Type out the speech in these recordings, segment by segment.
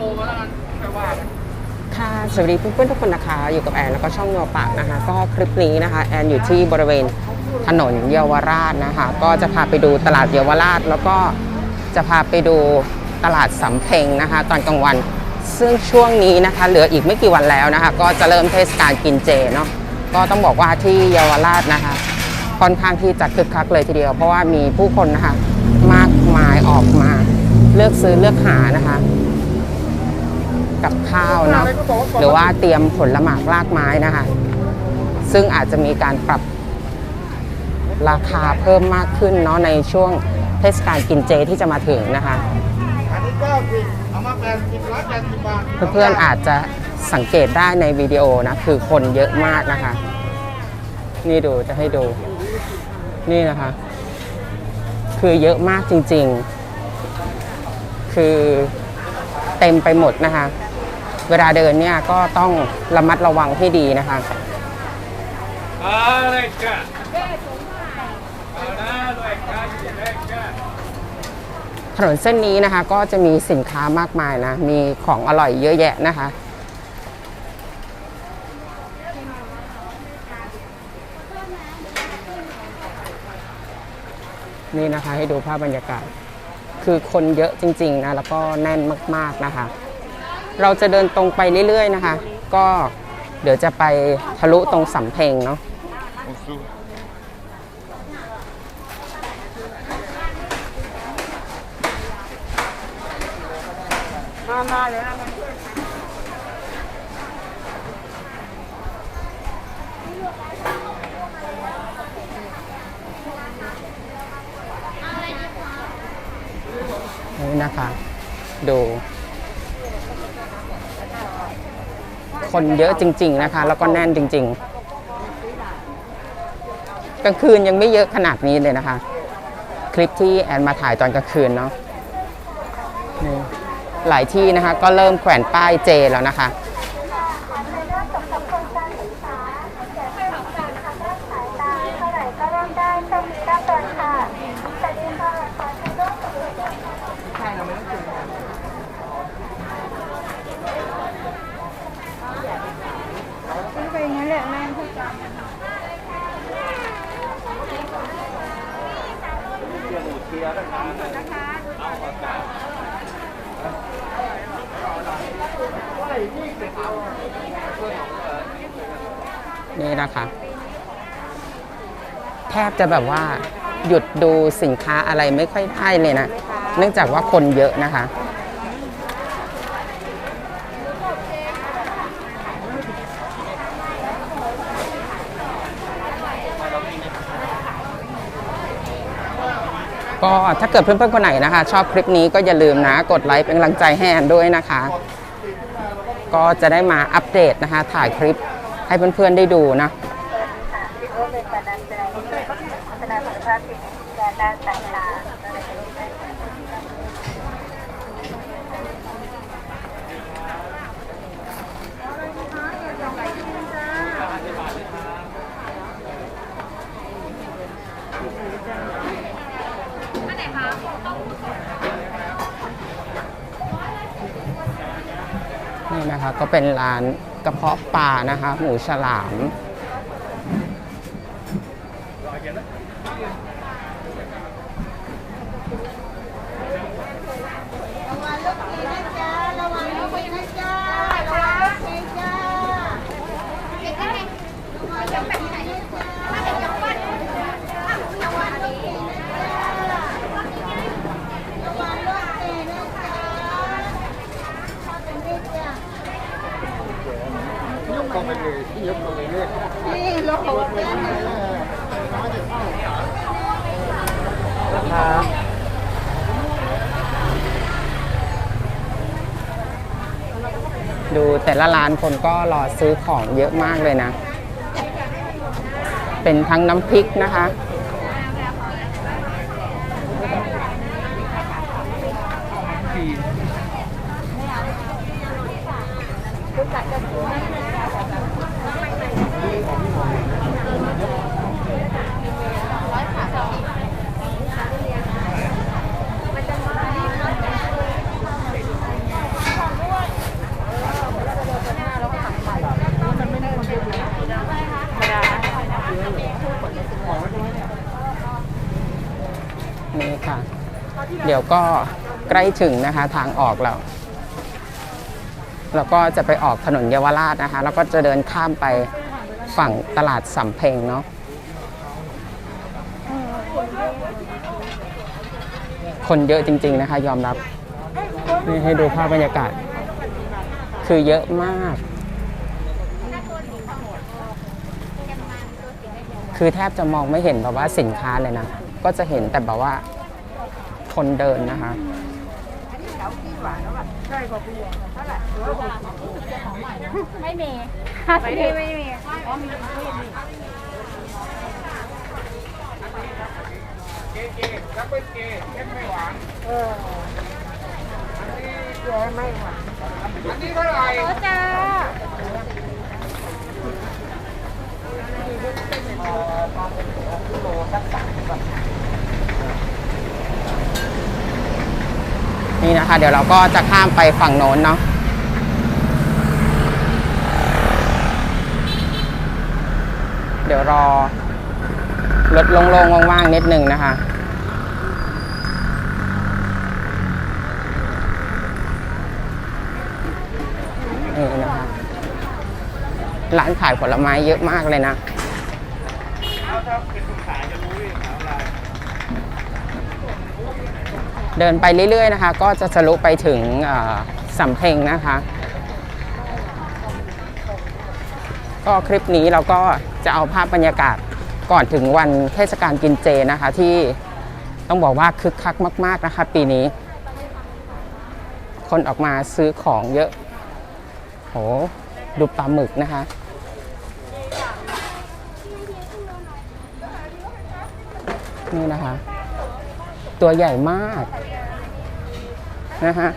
โอมาแล้วกันค่อยว่าค่ะสวัสดีเพื่อนๆทุกคนนะคะ อยู่กับแอนแล้วก็ช่องโนปะนะคะ ก็คลิปนี้นะคะ แอนอยู่ที่บริเวณถนนเยาวราชนะคะ ก็จะพาไปดูตลาดเยาวราช แล้วก็จะพาไปดูตลาดสำเพ็งนะคะ ตอนกลางวัน ซึ่งช่วงนี้นะคะ เหลืออีกไม่กี่วันแล้วนะคะ ก็จะเริ่มเทศกาลกินเจเนาะก็ต้องบอกว่าที่เยาวราชนะคะ ค่อนข้างที่จะคึกคักเลยทีเดียว เพราะว่ามีผู้คนนะคะมากมายออกมาเลือกซื้อเลือกหานะคะ กับข้าวเนาะหรือว่าเตรียมผลหมากลากไม้นะคะ ซึ่งอาจจะมีการปรับราคาเพิ่มมากขึ้นเนาะในช่วงเทศกาลกินเจที่จะมาถึงนะคะอันนี้เก้าสิบเอามาแปดสิบร้อยแปดสิบบาทเพื่อนๆอาจจะสังเกตได้ในวิดีโอนะคือคนเยอะมากนะคะ นี่ดูจะให้ดู นี่นะคะ คือเยอะมากจริง ๆ คือเต็มไปหมดนะคะ เวลาเดินเนี่ยก็ต้องระมัดระวังให้ดีนะคะอะไรกันถนนเส้นนี้นะคะก็จะมีสินค้ามากมายนะ มีของอร่อยเยอะแยะนะคะ นี่นะคะให้ดูภาพบรรยากาศ คือคนเยอะจริง ๆ นะ แล้วก็แน่นมาก ๆ นะคะ เราจะเดินตรงไปเรื่อยๆนะคะ ก็เดี๋ยวจะไปทะลุตรงสำเพ็งเนาะมามาเลยนะนี่นะคะ ดู คนเยอะจริง ๆนะคะ แล้วก็แน่นจริง ๆ กลางคืนยังไม่เยอะขนาดนี้เลยนะคะ คลิปที่แอนมาถ่ายตอนกลางคืนเนาะนี่หลายที่นะคะ ก็เริ่มแขวนป้ายเจแล้วนะคะ เท่าไหร่ก็เริ่มได้ช่วงนี้ด้านบนค่ะสวัสดีค่ะขอเชิญร่วมกิจกรรม ไปงั้นแหละแม่พูดจา นี่นะคะ แทบจะแบบว่าหยุดดูสินค้าอะไรไม่ค่อยได้เลยนะ เนื่องจากว่าคนเยอะนะคะ ก็ถ้าเกิดเพื่อนๆคนไหนนะคะ ชอบคลิปนี้ก็อย่าลืมนะ กดไลค์เป็นกำลังใจให้แอนด้วยนะคะ ก็จะได้มาอัปเดตนะคะ ถ่ายคลิป ให้เพื่อนๆได้ดูนะนี่นะคะก็เป็นร้าน กระเพาะปลานะคะ หมูฉลาม ระวังลูกผีนะจ๊ะระวังลูกผีนะจ๊ะระวังลูกผีจ้าเด็กๆระวังลูกผีนะจ๊ะมาเด็กยังบ้านระวังลูกผีนะจ๊ะระวังลูกผีนะจ๊ะชอบเป็นเด็กจ้ะ ย กลงไปเลยที่ยกลงไปเลยนี่ลูกผีนะดูแต่ละร้านคนก็รอซื้อของเยอะมากเลยนะ เป็นทั้งน้ำพริกนะคะ ร เดี๋ยวก็ใกล้ถึงนะคะทางออกแล้วแล้วก็จะไปออกถนนเยาวราชนะคะ แล้วก็จะเดินข้ามไปฝั่งตลาดสำเพ็งเนาะคนเยอะจริง ๆนะคะ ยอมรับนี่ให้ดูภาพบรรยากาศ คือเยอะมาก คือแทบจะมองไม่เห็นแบบว่าสินค้าเลยนะ ก็จะเห็นแต่แบบว่า คนเดินนะคะไม่มีห้าสิบไม่มีเกเกดับเบิลเกเข้มไม่หวานเอออันนี้เกไม่หวานอันนี้เท่าไหร่โอ้จ้า นี่นะคะ เดี๋ยวเราก็จะข้ามไปฝั่งโน้นเนาะเดี๋ยวรอรถโล่งๆว่างๆนิดนึงนะคะนี่นะคะร้านขายผลไม้เยอะมากเลยนะ เดินไปเรื่อยๆนะคะ ก็จะทะลุไปถึงสำเพ็งนะคะ ก็คลิปนี้เราก็จะเอาภาพบรรยากาศก่อนถึงวันเทศกาลกินเจนะคะ ที่ต้องบอกว่าคึกคักมาก ๆนะคะ ปีนี้ คนออกมาซื้อของเยอะโหดูปลาหมึกนะคะนี่นะคะ ตัวใหญ่มากนะฮะ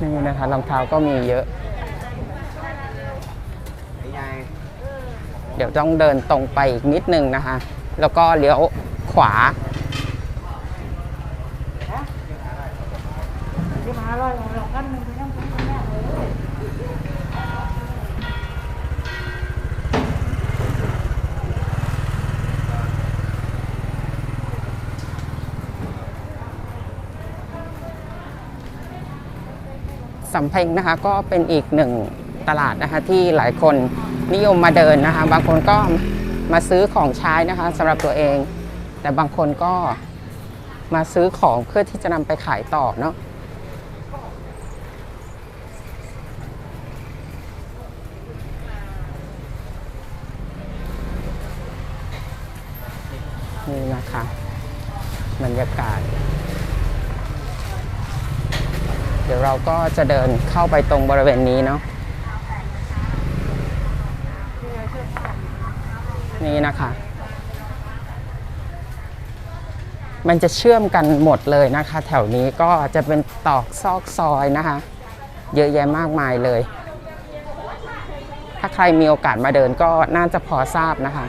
นี่นะคะรองเท้าก็มีเยอะ เดี๋ยวต้องเดินตรงไปอีกนิดนึงนะคะ แล้วก็เลี้ยวขวา ที่มาอร่อยของเรากันหนึ่งไม่ต้องกินแม่เลย สำเพ็งนะคะก็เป็นอีกหนึ่งตลาดนะคะที่หลายคนนิยมมาเดินนะคะ บางคนก็มาซื้อของใช้นะคะสำหรับตัวเอง แต่บางคนก็มาซื้อของเพื่อที่จะนำไปขายต่อเนาะนี่นะคะบรรยากาศ เดี๋ยวเราก็จะเดินเข้าไปตรงบริเวณนี้เนาะนี่นะคะ มันจะเชื่อมกันหมดเลยนะคะ แถวนี้ก็จะเป็นตอกซอกซอยนะคะ เยอะแยะมากมายเลย ถ้าใครมีโอกาสมาเดินก็น่าจะพอทราบนะคะ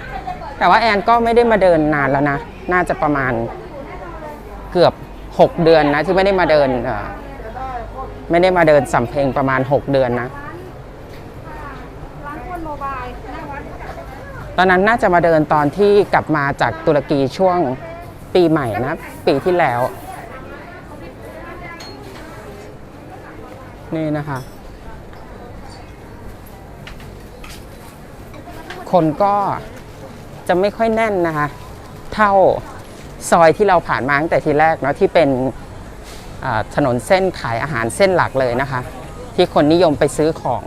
แต่ว่าแอนก็ไม่ได้มาเดินนานแล้วนะ น่าจะประมาณเกือบ 6 เดือนนะที่ไม่ได้มาเดินเไม่ได้มาเดินสำเพ็งประมาณ 6 เดือนนะ ตอนนั้นน่าจะมาเดินตอนที่กลับมาจากตุรกีช่วงปีใหม่นะ ปีที่แล้ว นี่นะคะ คนก็จะไม่ค่อยแน่นนะคะ เท่าซอยที่เราผ่านมาตั้งแต่ทีแรกเนาะที่เป็น ถนนเส้นขายอาหารเส้นหลักเลยนะคะ ที่คนนิยมไปซื้อของ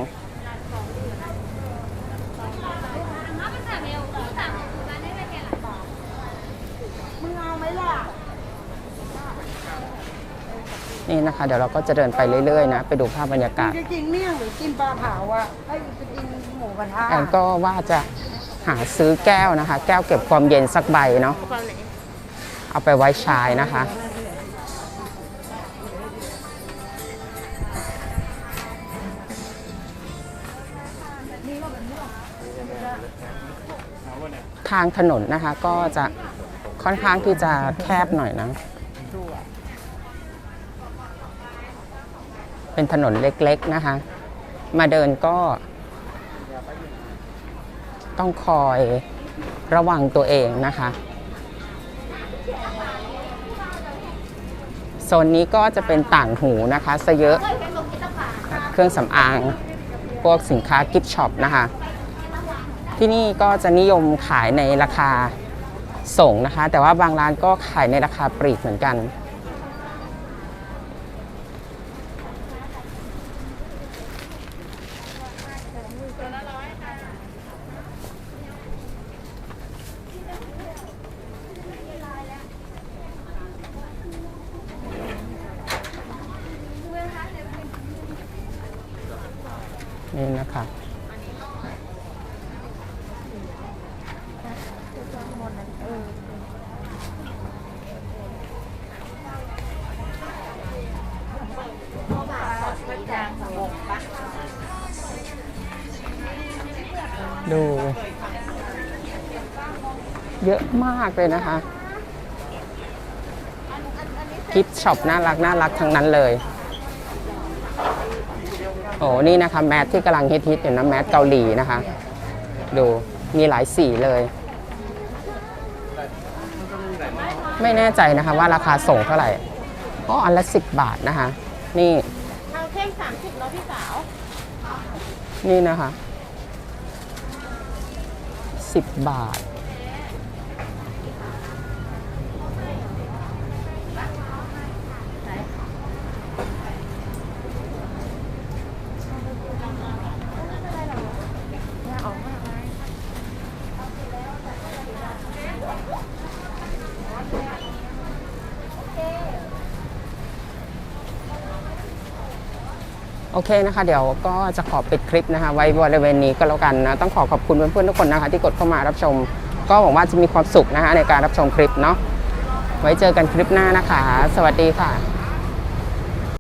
มึงเอาไหมล่ะนี่นะคะ เดี๋ยวเราก็จะเดินไปเรื่อยๆนะ ไปดูภาพบรรยากาศจะกินเมี่ยงหรือกินปลาเผาอะให้จะกินหมูกระทะแอนก็ว่าจะหาซื้อแก้วนะคะ แก้วเก็บความเย็นสักใบเนาะเอาไปไว้ใช้นะคะ ทางถนนนะคะ ก็จะค่อนข้างที่จะแคบหน่อยนะ เป็นถนนเล็กๆนะคะ มาเดินก็ต้องคอยระวังตัวเองนะคะ โซนนี้ก็จะเป็นต่างหูนะคะซะเยอะ เครื่องสำอาง พวกสินค้ากิฟช็อปนะคะ ที่นี่ก็จะนิยมขายในราคาส่งนะคะ แต่ว่าบางร้านก็ขายในราคาปลีกเหมือนกัน นี่นะคะ ดู เยอะมากเลยนะคะ กิฟต์ช็อปน่ารักน่ารักทั้งนั้นเลย โอ้นี่นะคะ แมสที่กำลังฮิตๆอยู่นะ แมสเกาหลีนะคะ ดูมีหลายสีเลย ไม่แน่ใจนะคะว่าราคาส่งเท่าไหร่ก็อันละ10บาทนะคะ นี่เอาเข้มสามสิบแล้วพี่สาว นี่นะคะ 10 บาท โอเคนะคะ เดี๋ยวก็จะขอปิดคลิปนะคะ ไว้บริเวณนี้ก็แล้วกันนะต้องขอขอบคุณเพื่อนๆทุกคนนะคะ ที่กดเข้ามารับชม ก็หวังว่าจะมีความสุขนะคะในการรับชมคลิปเนาะไว้เจอกันคลิปหน้านะคะ สวัสดีค่ะ